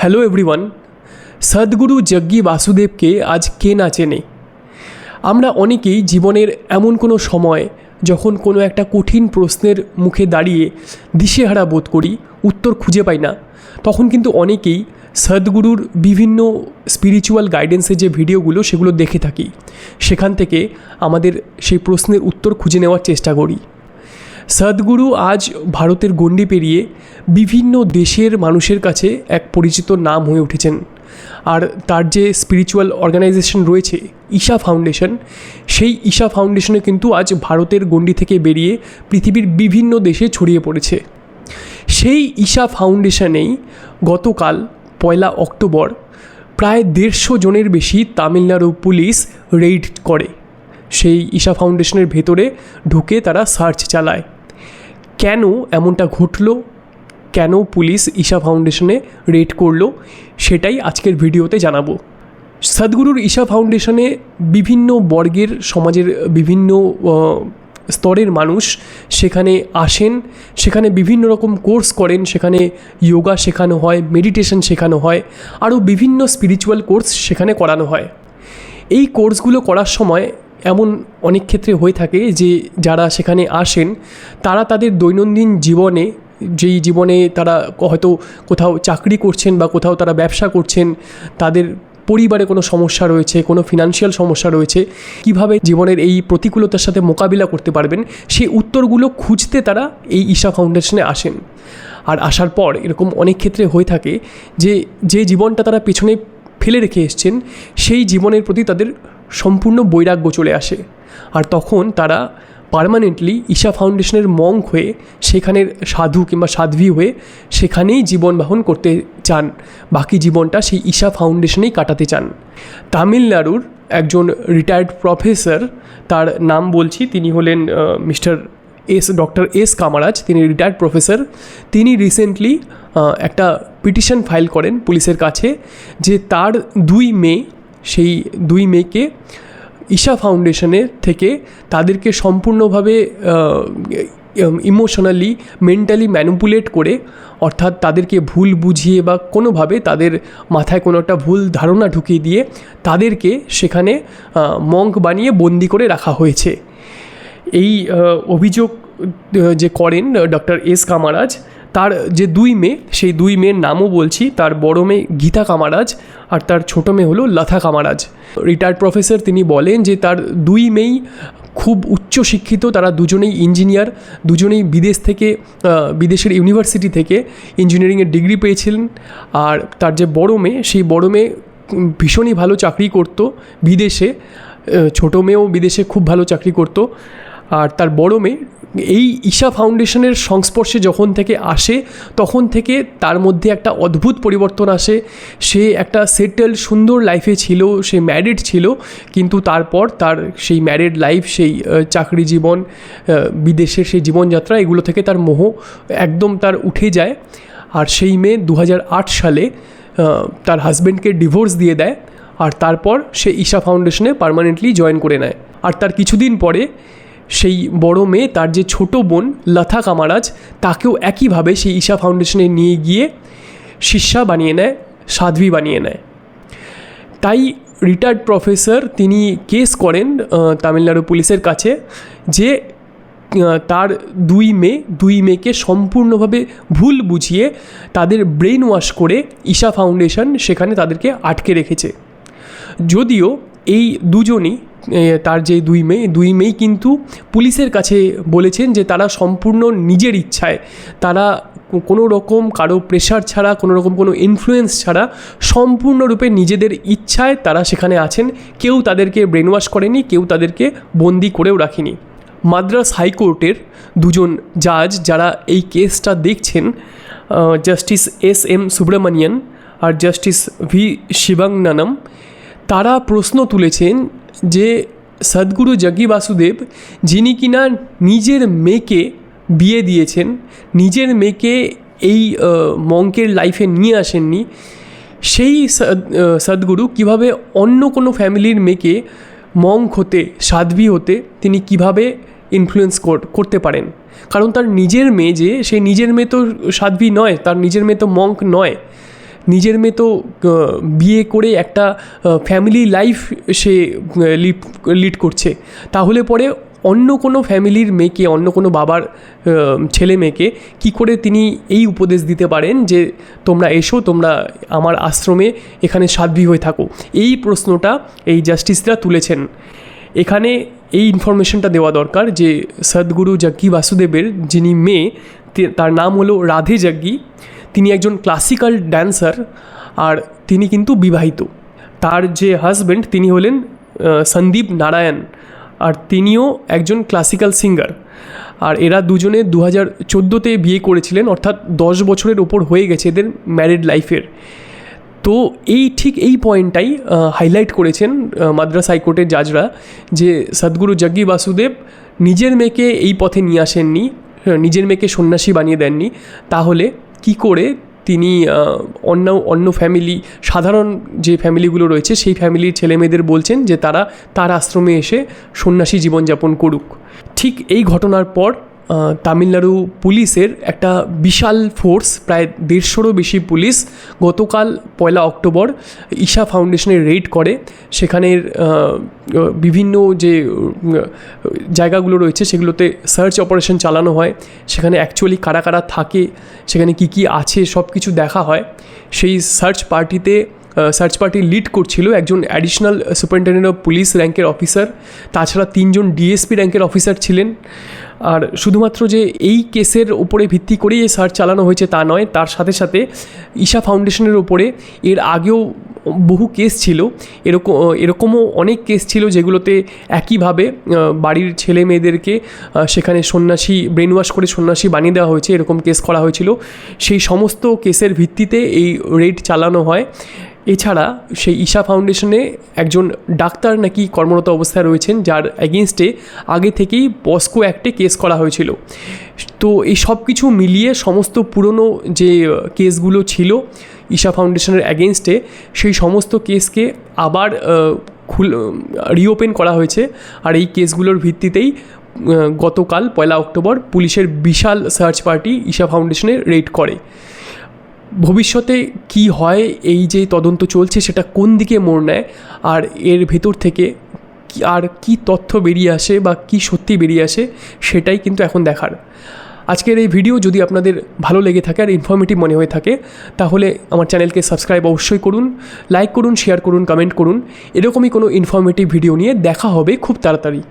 Hello everyone সদ্গুরু যজ্ঞী বাসুদেবকে আজ কে না চেনে? আমরা অনেকেই জীবনের এমন কোনো সময় যখন কোনো একটা কঠিন প্রশ্নের মুখে দাঁড়িয়ে দিশেহারা বোধ করি, উত্তর খুঁজে পাই না, তখন কিন্তু অনেকেই সদ্গুরুর বিভিন্ন স্পিরিচুয়াল গাইডেন্সের যে ভিডিওগুলো সেগুলো দেখে থাকি। সেখান থেকে আমাদের সেই প্রশ্নের উত্তর খুঁজে নেওয়ার চেষ্টা করি। সদ্গুরু আজ ভারতের গণ্ডি পেরিয়ে বিভিন্ন দেশের মানুষের কাছে এক পরিচিত নাম হয়ে উঠেছেন। আর তার যে স্পিরিচুয়াল অর্গানাইজেশন রয়েছে, ঈশা ফাউন্ডেশন সেই ঈশা ফাউন্ডেশনে কিন্তু আজ ভারতের গণ্ডি থেকে বেরিয়ে পৃথিবীর বিভিন্ন দেশে ছড়িয়ে পড়েছে। সেই ঈশা ফাউন্ডেশনেই গতকাল পয়লা অক্টোবর প্রায় দেড়শো জনের বেশি তামিলনাড়ু পুলিশ রেইড করে। সেই ঈশা ফাউন্ডেশনের ভেতরে ঢুকে তারা সার্চ চালায়। কেন এমনটা ঘটলো? কেন পুলিশ ঈশা ফাউন্ডেশনে রেড করল? সেটাই আজকের ভিডিওতে জানাব। সদ্গুরুর ঈশা ফাউন্ডেশনে বিভিন্ন বর্গের সমাজের বিভিন্ন স্তরের মানুষ সেখানে আসেন, সেখানে বিভিন্ন রকম কোর্স করেন, সেখানে যোগা শেখানো হয়, মেডিটেশন শেখানো হয়, আরও বিভিন্ন স্পিরিচুয়াল কোর্স সেখানে করানো হয়। এই কোর্সগুলো করার সময় এমন অনেক ক্ষেত্রে হয়ে থাকে যে যারা সেখানে আসেন, তারা তাদের দৈনন্দিন জীবনে, যেই জীবনে তারা হয়তো কোথাও চাকরি করছেন বা কোথাও তারা ব্যবসা করছেন, তাদের পরিবারে কোনো সমস্যা রয়েছে, কোনো ফিনান্সিয়াল সমস্যা রয়েছে, কীভাবে জীবনের এই প্রতিকূলতার সাথে মোকাবিলা করতে পারবেন সেই উত্তরগুলো খুঁজতে তারা এই ঈশা ফাউন্ডেশনে আসেন। আর আসার পর এরকম অনেক ক্ষেত্রে হয়ে থাকে যে যে জীবনটা তারা পেছনে ফেলে রেখে এসছেন, সেই জীবনের প্রতি তাদের সম্পূর্ণ বৈরাগ্য চলে আসে। আর তখন তারা পার্মানেন্টলি ঈশা ফাউন্ডেশনের মঙ্ক হয়ে সেখানের সাধু কিংবা সাধ্বী হয়ে সেখানেই জীবন বহন করতে চান। বাকি জীবনটা সেই ঈশা ফাউন্ডেশনেই কাটাতে চান। তামিলনাড়ুর একজন রিটায়ার্ড প্রফেসর তার নাম বলছি, তিনি হলেন mister S, doctor S Kamaraj, তিনি রিটায়ার্ড প্রফেসর তিনি রিসেন্টলি একটা পিটিশন ফাইল করেন পুলিশের কাছে যে তার দুই মেয়ে সেই দুই মেয়েকে ঈশা ফাউন্ডেশনের থেকে তাদেরকে সম্পূর্ণভাবে ইমোশনালি মেন্টালি ম্যানুপুলেট করে, অর্থাৎ তাদেরকে ভুল বুঝিয়ে বা কোনোভাবে তাদের মাথায় কোনো একটা ভুল ধারণা ঢুকিয়ে দিয়ে তাদেরকে সেখানে মঙ্ক বানিয়ে বন্দি করে রাখা হয়েছে। এই অভিযোগ যে করেন ডক্টর এস কামারাজ তার যে দুই মেয়ে, সেই দুই মেয়ের নামও বলছি, তার বড় মেয়ে গীতা কামারাজ আর তার ছোটো মেয়ে হলো লথা কামারাজ। রিটায়ার্ড প্রফেসর তিনি বলেন যে তার দুই মেয়েই খুব উচ্চ শিক্ষিত, তারা দুজনেই ইঞ্জিনিয়ার দুজনেই বিদেশ থেকে বিদেশের ইউনিভার্সিটি থেকে ইঞ্জিনিয়ারিংয়ের ডিগ্রি পেয়েছিলেন। আর তার যে বড় মেয়ে, সেই বড় মেয়ে ভীষণই ভালো চাকরি করতো বিদেশে ছোটো মেয়েও বিদেশে খুব ভালো চাকরি করতো। আর তার বড় মেয়ে এই ঈশা ফাউন্ডেশনের সংস্পর্শে যখন থেকে আসে, তখন থেকে তার মধ্যে একটা অদ্ভুত পরিবর্তন আসে। সে একটা সেটেল সুন্দর লাইফে ছিল, সে ম্যারিড ছিল, কিন্তু তারপর তার সেই ম্যারিড লাইফ সেই চাকরি জীবন বিদেশের সেই জীবনযাত্রা, এগুলো থেকে তার মোহ একদম তার উঠে যায়। আর সেই মেয়ে দু সালে তার হাজব্যান্ডকে ডিভোর্স দিয়ে দেয় আর তারপর সে ঈশা ফাউন্ডেশনে পার্মানেন্টলি জয়েন করে নেয়। আর তার কিছুদিন পরে সেই বড় মেয়ে, তার যে ছোট বোন লতা কামারাজ, তাকেও একইভাবে সেই ঈশা ফাউন্ডেশনে নিয়ে গিয়ে শিষ্যা বানিয়ে নেয়, সাধ্বী বানিয়ে নেয়। তাই রিটায়ার্ড প্রফেসর তিনি কেস করেন তামিলনাড়ু পুলিশের কাছে যে তার দুই মেয়ে, দুই মেয়েকে সম্পূর্ণভাবে ভুল বুঝিয়ে তাদের ব্রেন ওয়াশ করে ঈশা ফাউন্ডেশন সেখানে তাদেরকে আটকে রেখেছে। যদিও এই দুজনই তার যে দুই মেয়ে দুই মেয়ে কিন্তু পুলিশের কাছে বলেছেন যে তারা সম্পূর্ণ নিজের ইচ্ছায়, তারা কোনো রকম কারও প্রেশার ছাড়া, কোনো রকম কোনো ইনফ্লুয়েন্স ছাড়া সম্পূর্ণরূপে নিজেদের ইচ্ছায় তারা সেখানে আছেন। কেউ তাদেরকে ব্রেন ওয়াশ করেনি, কেউ তাদেরকে বন্দি করেও রাখেনি। মাদ্রাস হাইকোর্টের দুজন জাজ যারা এই কেসটা দেখছেন জাস্টিস এস এম সুব্রমণিয়ান আর জাস্টিস ভি শিবাঙ্গনানম তারা প্রশ্ন তুলেছেন যে সদ্গুরু জগি বাসুদেব, যিনি কিনা নিজের মেয়েকে বিয়ে দিয়েছেন, নিজের মেয়েকে এই মঙ্কের লাইফে নিয়ে আসেননি, সেই সদ্গুরু কীভাবে অন্য কোনো ফ্যামিলির মেয়েকে মঙ্ক হতে, সাধ্বী হতে তিনি কীভাবে ইনফ্লুয়েন্স করতে পারেন? কারণ তার নিজের মেয়ে যে, সে নিজের মেয়ে তো সাধ্বী নয়, তার নিজের মেয়ে তো মঙ্ক নয়। নিজের মেয়ে তো বিয়ে করে একটা ফ্যামিলি লাইফ সে লিড করছে। তাহলে পরে অন্য কোনো ফ্যামিলির মেয়েকে, অন্য কোনো বাবার ছেলে মেয়েকে কি করে তিনি এই উপদেশ দিতে পারেন যে, তোমরা এসো, তোমরা আমার আশ্রমে এখানে সাধ্বী হয়ে থাকো এই প্রশ্নটা এই জাস্টিসরা তুলেছেন। এখানে এই ইনফরমেশনটা দেওয়া দরকার যে, সদ্গুরু জাগ্গি বাসুদেবের যিনি মেয়ে তার নাম হলো রাধে জাগ্গি। তিনি একজন ক্লাসিক্যাল ড্যান্সার আর তিনি কিন্তু বিবাহিত। তার যে হাজব্যান্ড তিনি হলেন সন্দীপ নারায়ণ আর তিনিও একজন ক্লাসিক্যাল সিঙ্গার আর এরা দুজনে দু হাজার চোদ্দোতে বিয়ে করেছিলেন, অর্থাৎ দশ বছরের ওপর হয়ে গেছে এদের ম্যারিড লাইফের তো এই ঠিক এই পয়েন্টটাই হাইলাইট করেছেন মাদ্রাস হাইকোর্টের জাজরা যে, সদ্গুরু জগ্গি বাসুদেব নিজের মেয়েকে এই পথে নিয়ে আসেননি নিজের মেয়েকে সন্ন্যাসী বানিয়ে দেননি, তাহলে কি করে তিনি অন্য অন্য ফ্যামিলি সাধারণ যে ফ্যামিলিগুলো রয়েছে, সেই ফ্যামিলির ছেলে মেয়েদের বলছেন যে তারা তার আশ্রমে এসে সন্ন্যাসী জীবনযাপন করুক। ঠিক এই ঘটনার পর তামিলনাড়ু পুলিশের একটা বিশাল ফোর্স, প্রায় দেড়শোরও বেশি পুলিশ গতকাল পয়লা অক্টোবর ঈশা ফাউন্ডেশনে রেড করে। সেখানের বিভিন্ন যে জায়গাগুলো রয়েছে সেগুলোতে সার্চ অপারেশন চালানো হয়। সেখানে অ্যাকচুয়ালি কারা কারা থাকে, সেখানে কি কি আছে সব কিছু দেখা হয়। সেই সার্চ পার্টিতে সার্চ পার্টি লিড করছিল একজন অ্যাডিশনাল সুপারিনটেন্ডেন্ট অফ পুলিশ র্যাঙ্কের অফিসার তাছাড়া তিনজন ডিএসপি র্যাঙ্কের অফিসার ছিলেন। আর শুধুমাত্র যে এই কেসের উপরে ভিত্তি করেই এই সার্চ চালানো হয়েছে তা নয়, তার সাথে সাথে ঈশা ফাউন্ডেশনের ওপরে এর আগেও বহু কেস ছিল। এরকম, এরকমও অনেক কেস ছিল যেগুলোতে একইভাবে বাড়ির ছেলে মেয়েদেরকে সেখানে সন্ন্যাসী ব্রেন ওয়াশ করে সন্ন্যাসী বানিয়ে দেওয়া হয়েছে, এরকম কেস করা হয়েছিল। সেই সমস্ত কেসের ভিত্তিতে এই রেড চালানো হয়। এছাড়া সেই ঈশা ফাউন্ডেশনে একজন ডাক্তার নাকি কর্মরত অবস্থায় রয়েছেন, যার এগেনস্টে আগে থেকেই পস্কো অ্যাক্টে কেস করা হয়েছিল। তো এই সব কিছু মিলিয়ে সমস্ত পুরনো যে কেসগুলো ছিল ঈশা ফাউন্ডেশনের অ্যাগেনস্টে সেই সমস্ত কেসকে আবার খুল রিওপেন করা হয়েছে। আর এই কেসগুলোর ভিত্তিতেই গতকাল পয়লা অক্টোবর পুলিশের বিশাল সার্চ পার্টি ঈশা ফাউন্ডেশনে রেড করে। ভবিষ্যতে কি হয়, এই যে তদন্ত চলছে, সেটা কোন দিকে মোড় নেয়, আর এর ভেতর থেকে আর কি তথ্য বেরিয়ে আসে বা কি সত্যি বেরিয়ে আসে, সেটাই কিন্তু এখন দেখার। আজকের এই ভিডিও যদি আপনাদের ভালো লেগে থাকে আর ইনফরমেটিভ মনে হয়ে থাকে, তাহলে আমার চ্যানেলকে সাবস্ক্রাইব অবশ্যই করুন লাইক করুন শেয়ার করুন কমেন্ট করুন। এরকমই কোনো ইনফরমেটিভ ভিডিও নিয়ে দেখা হবে খুব তাড়াতাড়ি।